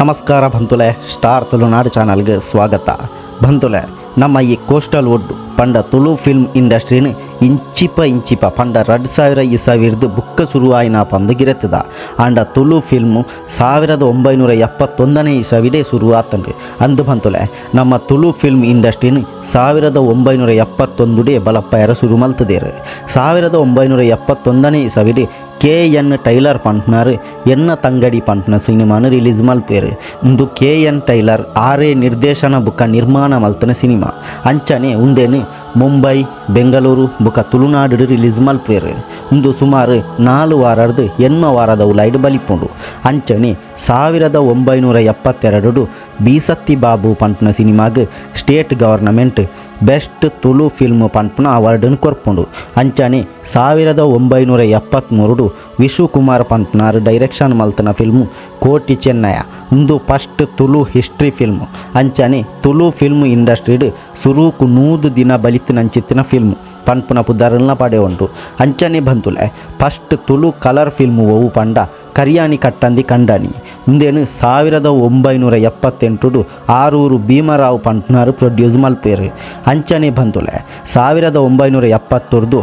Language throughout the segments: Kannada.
ನಮಸ್ಕಾರ ಬಂತುಲೆ, ಸ್ಟಾರ್ ತುಳುನಾಡು ಚಾನಲ್ಗೆ ಸ್ವಾಗತ. ಬಂತುಲೆ, ನಮ್ಮ ಈ ಕೋಸ್ಟಲ್ ವುಡ್ ಪಂಡ ತುಳು ಫಿಲ್ಮ್ ಇಂಡಸ್ಟ್ರಿನ ಇಂಚಿಪ ಇಂಚಿಪ ಪಂಡ ರಡ್ ಸಾವಿರ ಈ ಸಾವಿರದ ಬುಕ್ಕ ಶುರುವಾಯಿನ ಪಂದಗಿರತ್ತದ ಆಂಡ ತುಳು ಫಿಲ್ಮ್ ಸಾವಿರದ ಒಂಬೈನೂರ ಎಪ್ಪತ್ತೊಂದನೇ ಇಸವಿಡೆ ಶುರುವಾತಂಡ್ರಿ ಅಂದು ಬಂತುಲೆ, ನಮ್ಮ ತುಳು ಫಿಲ್ಮ್ ಇಂಡಸ್ಟ್ರಿನ ಸಾವಿರದ ಒಂಬೈನೂರ ಎಪ್ಪತ್ತೊಂದುಡೆ ಬಲಪ್ಪ ಶುರು ಮಲ್ತದೇರು ಸಾವಿರದ ಒಂಬೈನೂರ ಎಪ್ಪತ್ತೊಂದನೇ ಇಸವಿಡೆ ಕೆ ಎನ್ ಟೈಲರ್ ಪಂಟ್ನರ್ ಎನ್ನ ತಂಗಡಿ ಪಂಟ್ನ ಸಿನಿಮಾನ ರಿಲೀಸ್ ಮಲ್ಪೇರು ಉಂದು ಕೆ ಎನ್ ಟೈಲರ್, ಆರೇ ನಿರ್ದೇಶನ ಬುಕ್ಕ ನಿರ್ಮಾಣ ಮಲ್ತನ ಸಿನಿಮಾ. ಅಂಚನೆ ಉಂದೇನು ಮುಂಬೈ, ಬೆಂಗಳೂರು ಬುಕ್ಕ ತುಳುನಾಡು ರಿಲೀಸ್ ಮಲ್ಪೇರು ಉಂದು ಸುಮಾರು ನಾಲು ವಾರದ್ದು ಎನ್ಮ ವಾರದ ಉಲಾಯ್ಡು ಬಲಿಪುಂಡು. ಅಂಚನೆ ಸಾವಿರದ ಒಂಬೈನೂರ ಎಪ್ಪತ್ತೆರಡು ಬೀಸತ್ತಿ ಬಾಬು ಪಂಟ್ನ ಸಿನಿಮಾಗ್ state government best Tulu film ಪಂಪ್ನ ಅವಾರ್ಡನ್ನು ಕೊರ್ಪುಂಡು. ಅಂಚನೆ ಸಾವಿರದ ಒಂಬೈನೂರ ಎಪ್ಪತ್ತ್ಮೂರು ವಿಶ್ವಕುಮಾರ್ ಪಂಪ್ನಾರ್ ಡೈರೆಕ್ಷನ್ ಮಲ್ತನ ಫಿಲ್ಮು ಕೋಟಿ ಚೆನ್ನಯ ಇಂದು ಫಸ್ಟ್ ತುಳು ಹಿಸ್ಟ್ರಿ ಫಿಲ್ಮ್. ಅಂಚನೆ ತುಳು ಫಿಲ್ಮ್ ಇಂಡಸ್ಟ್ರಿಡ್ ಸುರೂಕು ನೂದು ದಿನ ಬಲಿತಿನಂಚಿತ್ತಿನ ಫಿಲ್ಮ್. ಪನ್ಪುನ ಪುದರ್ನ ಪಡೆ ಉಂಟು ಅಂಚನೆ ಬಂತುಲೆ, ಫಸ್ಟ್ ತುಳು ಕಲರ್ ಫಿಲ್ಮ್ ಓವು ಪಂಡ ಕರಿಯಾನಿ ಕಟ್ಟಂದಿ ಕಂಡಾನಿ. ಮುಂದೇನು ಸಾವಿರದ ಒಂಬೈನೂರ ಎಪ್ಪತ್ತೆಂಟು ಆರೂರು ಭೀಮರಾವ್ ಪಂಟ್ನಾರು ಪ್ರೊಡ್ಯೂಸ್ ಮಲ್ಪೇರು. ಅಂಚನೆ ಬಂದುಲೆ. ಸಾವಿರದ ಒಂಬೈನೂರ ಎಪ್ಪತ್ತೊರ್ದು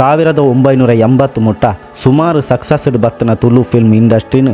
ಸಾವಿರದ ಒಂಬೈನೂರ ಎಂಬತ್ತು ಮುಟ್ಟ ಸುಮಾರು ಸಕ್ಸಸ್ಡ್ ಬತ್ತನ ತುಳು ಫಿಲ್ಮ್ ಇಂಡಸ್ಟ್ರಿನ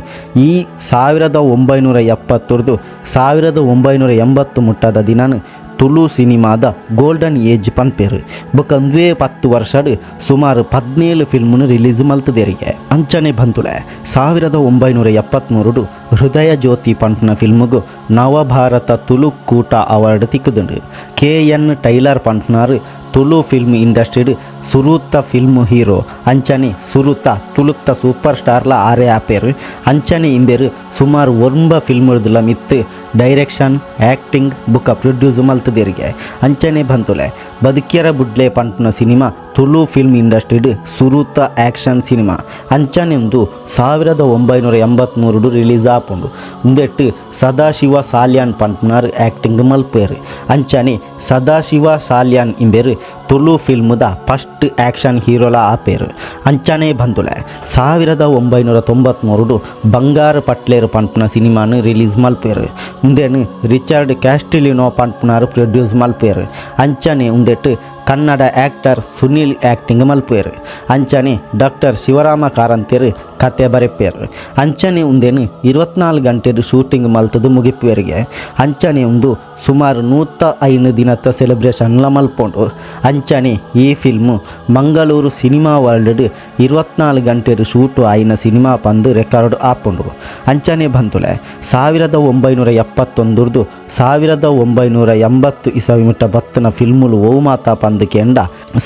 ಈ ಸಾವಿರದ ಒಂಬೈನೂರ ಎಪ್ಪತ್ತೂರ್ದು ಸಾವಿರದ ಒಂಬೈನೂರ ಎಂಬತ್ತು ಮುಟ್ಟದ ದಿನನ ತುಳು ಸಿನಿಮಾದ ಗೋಲ್ಡನ್ ಏಜ್ ಪನ್ಪೇರು. ಬೊಕ ಅಂದ್ವೇ ಪತ್ತು ವರ್ಷಡ್ ಸುಮಾರು ಪದ್ನೇಳು ಫಿಲ್ಮ್ ರಿಲೀಸ್ ಮಲ್ತದೇರಿಗೆ ಅಂಚನೆ ಬಂತುಲೆ ಸಾವಿರದ ಒಂಬೈನೂರ ಎಪ್ಪತ್ತ್ಮೂರು ಹೃದಯ ಜ್ಯೋತಿ ಪಂಪ್ನ ಫಿಲ್ಮ್ಗೂ ನವಭಾರತ ತುಳು ಕೂಟ ಅವಾರ್ಡ್ ತಿಕ್ಕುದುಂಡು ಕೆ ಎನ್ ಟೈಲರ್ ಪಂಪ್ನಾರ್ ತುಳು ಫಿಲ್ಮ್ ಇಂಡಸ್ಟ್ರಿಡ್ ಸುರುತ್ತ ಫಿಲ್ಮ್ ಹೀರೋ. ಅಂಚನೆ ಸುರುತ್ತ ತುಳುತ್ತ ಸೂಪರ್ ಸ್ಟಾರ್ಲ ಆರೆ ಆಪೇರು. ಅಂಚನೆ ಇಂಬೇರು ಸುಮಾರು ಒಂಬ ಫಿಲ್ಮ್ ಮಿತ್ತು ಡೈರೆಕ್ಷನ್ ಆ್ಯಕ್ಟಿಂಗ್ ಬುಕ್ಕ ಪ್ರೊಡ್ಯೂಸ್ ಮಲ್ತದೇರಿಗೆ ಅಂಚನೆ ಬಂತುಲೆ. ಬದುಕಿಯರ ಬುಡ್ಲೆ ಪಂಟ್ನ ಸಿನಿಮಾ. ತುಳು ಫಿಲ್ಮ್ ಇಂಡಸ್ಟ್ರಿಡ್ ಸುರೂತ ಆ್ಯಕ್ಷನ್ ಸಿನಿಮಾ. ಅಂಚನೆಂದು ಸಾವಿರದ ಒಂಬೈನೂರ ಎಂಬತ್ತ್ಮೂರು ರಿಲೀಸ್ ಆಪುಂಡು. ಉಂದೆಟ್ ಸದಾಶಿವ ಸಾಲ್ಯಾನ್ ಪಂಟ್ನರ್ ಆ್ಯಕ್ಟಿಂಗ್ ಮಲ್ಪೇರು. ಅಂಚನೆ ಸದಾಶಿವ ಸಾಲ್ಯಾನ್ ಇಂಬೇರು ತುಳು ಫಿಲ್ಮ್ದ ಫಸ್ಟ್ ಆ್ಯಕ್ಷನ್ ಹೀರೋಲ ಆಪೇರು. ಅಂಚನೆ ಬಂದುಲೆ, ಸಾವಿರದ ಒಂಬೈನೂರ ತೊಂಬತ್ತ್ಮೂರು ಬಂಗಾರ ಪಟ್ಲೇರು ಪಂಪ್ನ ಸಿನಿಮಾನು ರಿಲೀಸ್ ಮಲ್ಪೇರು. ಉಂದೇನು ರಿಚರ್ಡ್ ಕ್ಯಾಸ್ಟಿಲಿನೋ ಪಂಪ್ನಾರು ಪ್ರೊಡ್ಯೂಸ್ ಮಲ್ಪೇರು. ಅಂಚನೆ ಉಂದೆಟ್ಟು ಕನ್ನಡ ಆ್ಯಕ್ಟರ್ ಸುನೀಲ್ ಆ್ಯಕ್ಟಿಂಗ್ ಮಲ್ಪೇರು ಅಂಚನೆ ಡಾಕ್ಟರ್ ಶಿವರಾಮ ಕಾರಂತೇರು ಕತೆ ಬರೆಪೇರು ಅಂಚನೆ ಉಂದೇನು ಇರುವತ್ನಾಲ್ಕು ಗಂಟೆದು ಶೂಟಿಂಗ್ ಮಲ್ತದು ಮುಗಿಪೇರಿಗೆ ಅಂಚನೆ ಉಂದು ಸುಮಾರು ನೂತ ಐನು ದಿನದ ಸೆಲೆಬ್ರೇಷನ್ಲ ಮಲ್ಪೊಂಡು. ಅಂಚನೆ ಈ ಫಿಲ್ಮ್ ಮಂಗಳೂರು ಸಿನಿಮಾ ವರ್ಲ್ಡ್ ಇರುವತ್ನಾಲ್ಕು ಗಂಟೆದು ಶೂಟ್ ಆಯ್ನ ಸಿನಿಮಾ ಪಂದು ರೆಕಾರ್ಡ್ ಆಪುಂಡು. ಅಂಚನೆ ಬಂತುಲೆ, ಸಾವಿರದ ಒಂಬೈನೂರ ಎಪ್ಪತ್ತೊಂದರದು ಸಾವಿರದ ಒಂಬೈನೂರ ಎಂಬತ್ತು ಇಸವಿ ಮುಟ್ಟ ಬತ್ತನ ಫಿಲ್ಮುಲು ಓವು ಮಾತಾ ಪಂದು ಕೆಂಡ,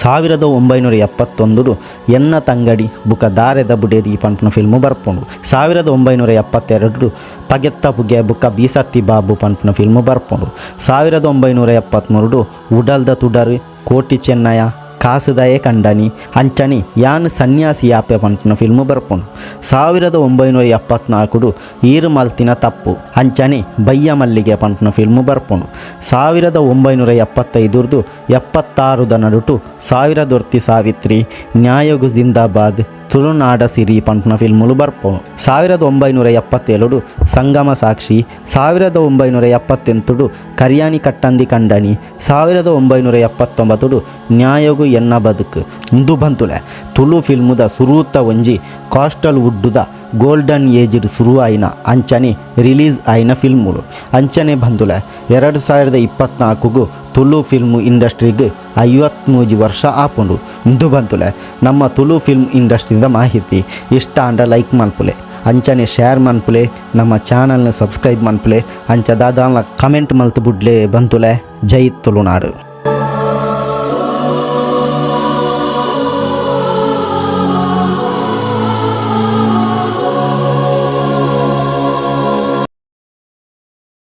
ಸಾವಿರದ ಒಂಬೈನೂರ ಎಪ್ಪತ್ತೊಂದು ಎನ್ನ ತಂಗಡಿ ಬುಕ ದಾರೆದ ಬುಡೇದಿ ಪಂಪ್ನ ಫಿಲ್ಮು ಬರ್ಪುಂಡು. ಸಾವಿರದ ಒಂಬೈನೂರ ಎಪ್ಪತ್ತೆರಡು ಪಗೆತ್ತ ಪುಗೆ ಬುಕ್ಕ ಬೀಸತ್ತಿ ಬಾಬು ಪಂಪ್ನ ಫಿಲ್ಮು ಬರ್ಪುಂಡು. ಸಾವಿರದ ಒಂಬೈನೂರ ಎಪ್ಪತ್ತ್ಮೂರು ಉಡಲ್ದ ತುಡರ್, ಕೋಟಿ ಚೆನ್ನಯ ಕಾಸುದಾಯೇ ಕಂಡನಿ, ಅಂಚನಿ, ಯಾನ್ ಸನ್ಯಾಸಿ ಯಾಪೆ ಪಂಪಿನ ಫಿಲ್ಮು ಬರ್ಪುಂಡು. ಸಾವಿರದ ಒಂಬೈನೂರ ಎಪ್ಪತ್ನಾಲ್ಕು ಈರು ಮಲ್ತಿನ ತಪ್ಪು, ಅಂಚನೆ ಬಯ್ಯ ಮಲ್ಲಿಗೆ ಪಂಪಿನ ಫಿಲ್ಮು ಬರ್ಪುಂಡು. ಸಾವಿರದ ಒಂಬೈನೂರ ಎಪ್ಪತ್ತೈದರದು ಎಪ್ಪತ್ತಾರುದ ನಡುಟು ಸಾವಿರದೊರ್ತಿ ಸಾವಿತ್ರಿ, ನ್ಯಾಯಗು ಜಿಂದಾಬಾದ್ ತುಳುನಾಡ ಸಿರಿ ಪಂಪ್ನ ಫಿಲ್ಮುಲು ಬರ್ಪೋ ಸಾವಿರದ ಒಂಬೈನೂರ ಎಪ್ಪತ್ತೇಳು ಸಂಗಮ ಸಾಕ್ಷಿ, ಸಾವಿರದ ಒಂಬೈನೂರ ಎಪ್ಪತ್ತೆಂಟು ಕರಿಯಾನಿ ಕಟ್ಟಂದಿ ಕಂಡನಿ ಸಾವಿರದ ಒಂಬೈನೂರ ಎಪ್ಪತ್ತೊಂಬತ್ತು ನ್ಯಾಯಗು ಎನ್ನ ಬದುಕು. ಇಂದು ಬಂತುಲೆ, ತುಳು ಫಿಲ್ಮುದ ಸುರೂತ ಒಂಜಿ ಕಾಸ್ಟಲ್ ವುಡ್ಡುದ ಗೋಲ್ಡನ್ ಏಜ್ಡ್ ಆಯಿನ ಅಂಚನೆ ರಿಲೀಸ್ ಆಯ್ನ ಫಿಲ್ಮುಲು ಅಂಚನೆ ಬಂತುಲೆ, ಎರಡು ಸಾವಿರದ ಇಪ್ಪತ್ನಾಲ್ಕುಗೂ ತುಳು ಫಿಲ್ಮು ಇಂಡಸ್ಟ್ರಿಗೆ ಐವತ್ಮೂಜಿ ವರ್ಷ ಆಪುಂಡು. ಇಂದು ಬಂತುಲೆ, ನಮ್ಮ ತುಳು ಫಿಲ್ಮ್ ಇಂಡಸ್ಟ್ರಿದ ಮಾಹಿತಿ. ಇಷ್ಟ ಅಂಡ ಲೈಕ್ ಮನ್ಪುಲೆ. ಅಂಚನೆ ಶೇರ್ ಮನ್ಪುಲೆ, ನಮ್ಮ ಚಾನಲ್ನ ಸಬ್ಸ್ಕ್ರೈಬ್ ಮನ್ಪುಲೆ. ಅಂಚ ದಾದಾನ್ಲ ಕಮೆಂಟ್ ಮಲ್ತು ಬಿಡ್ಲೆ ಬಂತುಲೆ. ಜೈ ತುಳುನಾಡು.